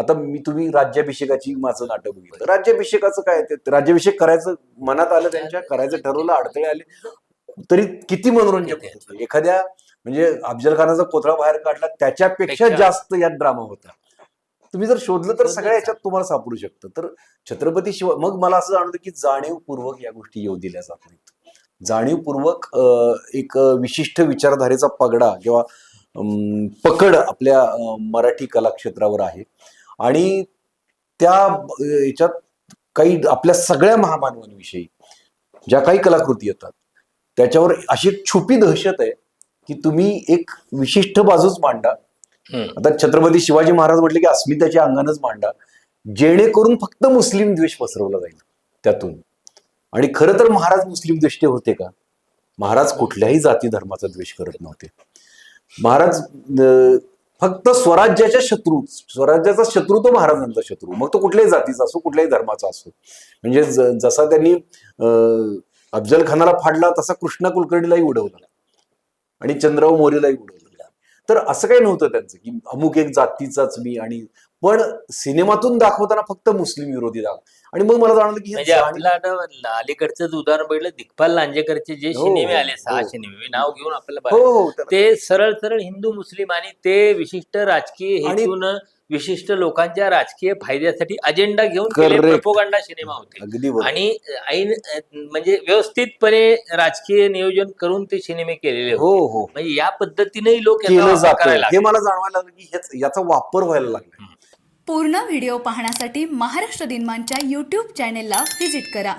आता मी तुम्ही राज्याभिषेकाची माझं नाटक बघितलं. राज्याभिषेकाचं काय ते राज्याभिषेक करायचं मनात आलं त्यांच्या करायचं ठरवलं अडथळे आले. तरी किती मनोरंजक एखाद्या म्हणजे अफजल खानाचा कोथळा बाहेर काढला त्याच्यापेक्षा पेक्षा. जास्त यात ड्रामा होता. तुम्ही जर शोधलं तर सगळ्या याच्यात तुम्हाला सापडू शकतं. तर छत्रपती शिवाय मग मला असं जाणवतं की जाणीवपूर्वक या गोष्टी येऊ दिल्या जात नाहीत जाणीवपूर्वक एक विशिष्ट विचारधारेचा पगडा किंवा पकड आपल्या मराठी कलाक्षेत्रावर आहे. आणि त्या याच्यात काही आपल्या सगळ्या महामानवांविषयी ज्या काही कलाकृती येतात त्याच्यावर अशी छुपी दहशत आहे की तुम्ही एक विशिष्ट बाजूच मांडा. आता छत्रपती शिवाजी महाराज म्हटले की अस्मितेच्या अंगानच मांडा जेणेकरून फक्त मुस्लिम द्वेष पसरवला जाईल त्यातून. आणि खरं तर महाराज मुस्लिम द्वेष्टे होते का? महाराज कुठल्याही जाती धर्माचा द्वेष करत नव्हते. महाराज फक्त स्वराज्याच्या शत्रू स्वराज्याचा शत्रू तो महाराजांचा शत्रू. मग तो कुठल्याही जातीचा असो कुठल्याही धर्माचा असो. म्हणजे जसा त्यांनी अं, अफजल खानाला फाडला तसा कृष्णा कुलकर्णीलाही उडवला. आणि चंद्राव मोरेलाही उडवलं. तर असं काही नव्हतं त्यांचं की अमुक एक जातीचाच मी आणि पण सिनेमातून दाखवताना फक्त मुस्लिम विरोधी दाखव. आणि मग मला जाणवलं की म्हणजे जाण- आपलं आता अलीकडचंच उदाहरण बघितलं दिग्पाल लांजेकरचे जे हो, सिनेमे आले सहा हो. सिनेमे मी नाव घेऊन आपल्याला हो ते सरळ सरळ हिंदू मुस्लिम आणि ते विशिष्ट राजकीय हेतून विशिष्ट लोकांच्या राजकीय फायद्यासाठी अजेंडा घेऊन. प्रोपोगंडा सिनेमा होते. आणि ऐन म्हणजे व्यवस्थितपणे राजकीय नियोजन करून ते सिनेमे केलेले होते. हो हो. म्हणजे या पद्धतीनेही लोक करायला हे मला जाणवायला लागलं की याचा वापर व्हायला लागला पूर्ण व्हिडिओ पाहण्यासाठी महाराष्ट्र दिनमानच्या यूट्यूब चॅनेलला व्हिजिट करा.